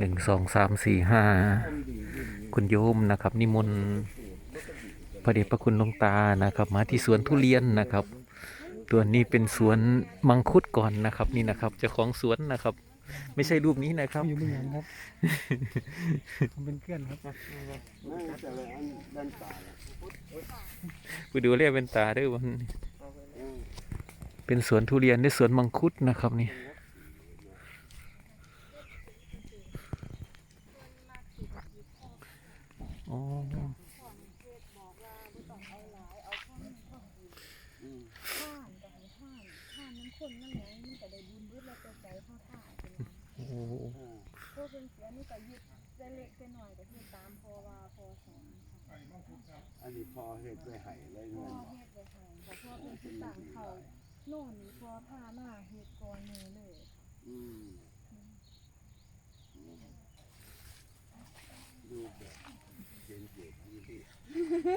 หนึ่งสองสามสี่ห้าคุณโยมนะครับ นิมนต์พระเดชพระคุณหลวงตานะครับ มาที่สวนทุเรียนนะครับ ตัวนี้เป็นสวนมังคุดก่อนนะครับ นี่นะครับเจ้าของสวนนะครับ ไม่ใช่รูปนี้นะครับอยู่ไม่ยังครับผมเป็นเพื่อนครับไปดูเรียกเป็นตาด้วยวันเป็นสวนทุเรียนด้วยสวนมังคุดนะครับนี่ อ๋อท่านก็ให้ท่านท่านน้ำคนนั่นแหละมันก็ได้บุญเบิดแล้วแต่ใจเข้าท่าเป็นว่าโอ้เพราะเป็นเสียนี่ก็ยึดแต่เล็กแต่น้อยก็คือตามพอว่าพอสอนค่ะอันนี้พอเห็ดไปไห้เลยพ่อเงินเฮ็ดไว้ให้แต่พ่อเป็นที่ต่างเขาโน่นนี่พอพามาเฮ็ดก่อนมือเลย อืมดูแบบเย็นเย็นนี่ พี่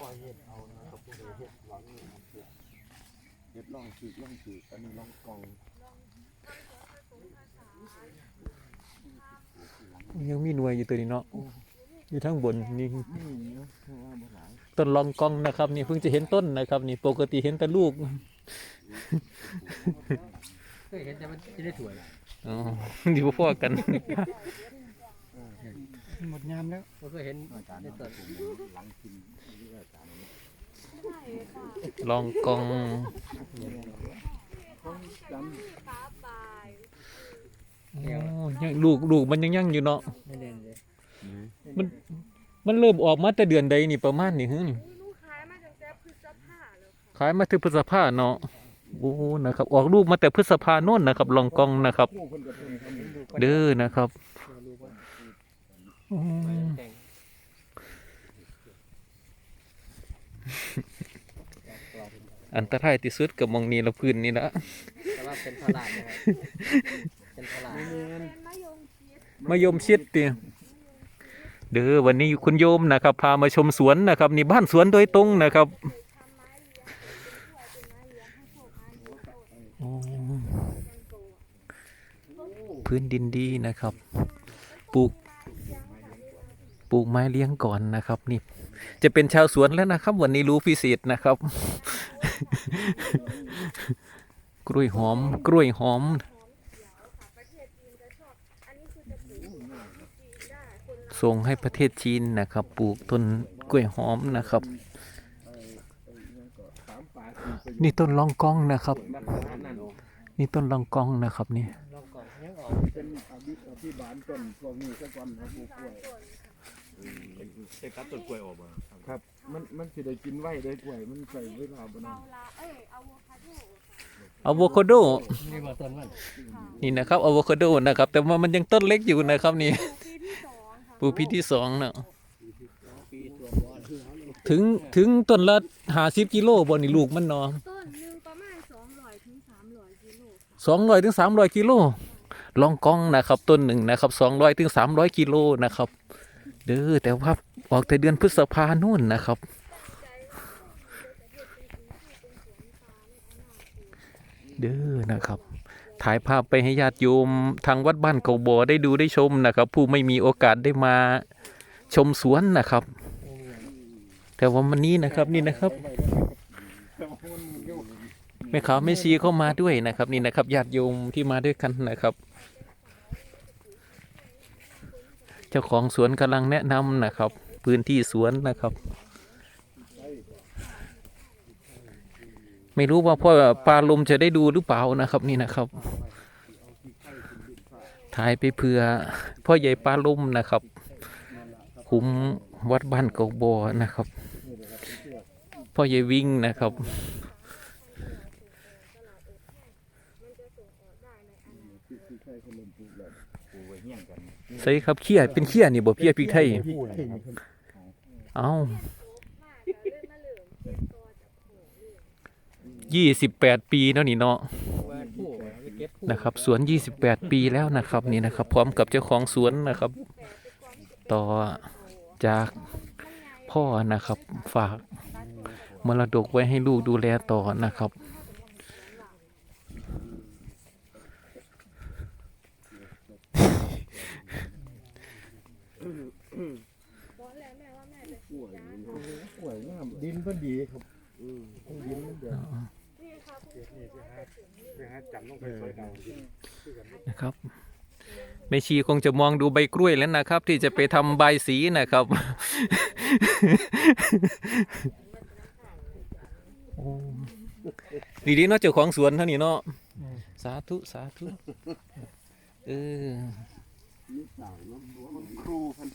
ปล่อยเห็ดเอานะครับพวกเราเห็ดหลังนี่ครับเห็ดล่องฉีกล่องฉีกอันนี้ล่องกองยังมีหน่วยอยู่ตัวนี้เนาะอยู่ทั้งบนนี่ต้นลองกองนะครับ นี่เพิ่งจะเห็นต้นนะครับ นี่ปกติเห็นแต่ลูกเคยเห็นแต่มันจะได้ถวยอ๋อดีพอๆกัน หมดงามแล้วผมเคยเห็นอาจารย์ในเปิต้ดนผมหลังกินนี่อาจารย์ใช่ค่ะลองกองจำป้าปลายอ๋อยังลูกลูกมันยังยังอยู่เนาะไม่เล่นเลยมันมันเริ่มออกมาแต่เดือนใดนี่ประมาณนี่ฮึนี่ลูกค้ามาตั้งแต่พฤษภาแล้วค่ะขายมาถึงพฤษภาเนาะโอ้นะครับ ออกลูกมาแต่พฤษภาโน่นนะครับ ลองกองนะครับผู้คนกับคนทำดูเด้อนะครับ รู้ว่าอืมแต่งอันตรายที่สุดกับหมองนี้ละพื้นนี่ละแต่ว่าเป็นพลาดนะครับเป็นพลาดเป็นมะยงชิดมายมชิดติเด้อวันนี้คุณโยมนะครับ พามาชมสวนนะครับนี่บ้านสวนโดยตรงนะครับทำไม้เลี้ยงเป็นไม้เลี้ยงให้โชคให้โชคอ๋อกันโตพื้นดินดีนะครับ ปลูก ปลูกไม้เลี้ยงก่อนนะครับ นี่ จะเป็นชาวสวนแล้วนะครับ วันนี้รู้พิเศษนะครับ กล้วยหอม กล้วยหอมส่งให้ประเทศจีนนะครับ ปลูกต้นกล้วยหอมนะครับ นี่ต้นลองกองนะครับ นี่ต้นลองกองนะครับนี่ ไปตัดต้นกล้วยออกมาครับ มันมันสิได้กินไว้ได้กล้วยมันใส่เวลาบ่เบานะลาเอ้ยอะโวคาโดค่ะอะโวคาโดนี่มาต้นมันนี่นะครับอะโวคาโดนะครับ แต่ว่ามันยังต้นเล็กอยู่นะครับนี่ปลูกปีที่สองค่ะปลูกปีที่สองเนาะปีตัวบอลถึงถึงต้นละหาสิบกิโลบนนี่ลูกมันเนาะต้นหนึ่งประมาณสองร้อยถึงสามร้อยกิโลค่ะสองร้อยถึงสามร้อยกิโลลองกองนะครับต้นหนึ่งนะครับสองร้อยถึงสามร้อยกิโลนะครับ เด้อแต่ว่าออกแต่เดือนพฤษภาโน่นนะครับ เด้อนะครับ ถ่ายภาพไปให้ญาติโยมทางวัดบ้านเก่าบ่อได้ดูได้ชมนะครับ ผู้ไม่มีโอกาสได้มาชมสวนนะครับ แต่ว่าวันนี้นะครับนี่นะครับแม่ขาวแม่ชีเข้ามาด้วยนะครับ นี่นะครับญาติโยมที่มาด้วยกันนะครับ เจ้าของสวนกำลังแนะนำนะครับ พื้นที่สวนนะครับ ไม่รู้ว่าพ่อปลาลมจะได้ดูหรือเปล่านะครับนี่นะครับถ่ายไปเพื่อพ่อใหญ่ปลาลมนะครับคุ้มวัดบ้านเกาบอนะครับ พ่อใหญ่วิ่งนะครับ ใส่ครับเขี้ยเป็นเขี้ยนี่บ่เพี้ยพริกไทยเอายี่สิบแปดปีแล้วนี่เนาะว่าผู้ไปเก็บผู้นะครับ สวนยี่สิบแปดปีแล้วนะครับนี่นะครับ พร้อมกับเจ้าของสวนนะครับ ต่อจากพ่อนะครับฝากมรดกไว้ให้ลูกดูแลต่อนะครับ ว่าแม่จะกล้วยจ้ามันค่ะกล้วยงามดินเพิ่นดีครับอืมดินมันเดือดนี่ค่ะคุณไปหาจับลงไปซอยดาวนะครับแม่ชีคงจะมองดูใบกล้วยแล้วนะครับ ที่จะไปทำใบายสีนะครับโอ้ดีดีเนาะเจ้าของสวนเท่านี้เนาะสาธุ สาธุ เออนี่ต่างเนาะ ครูเพิ่น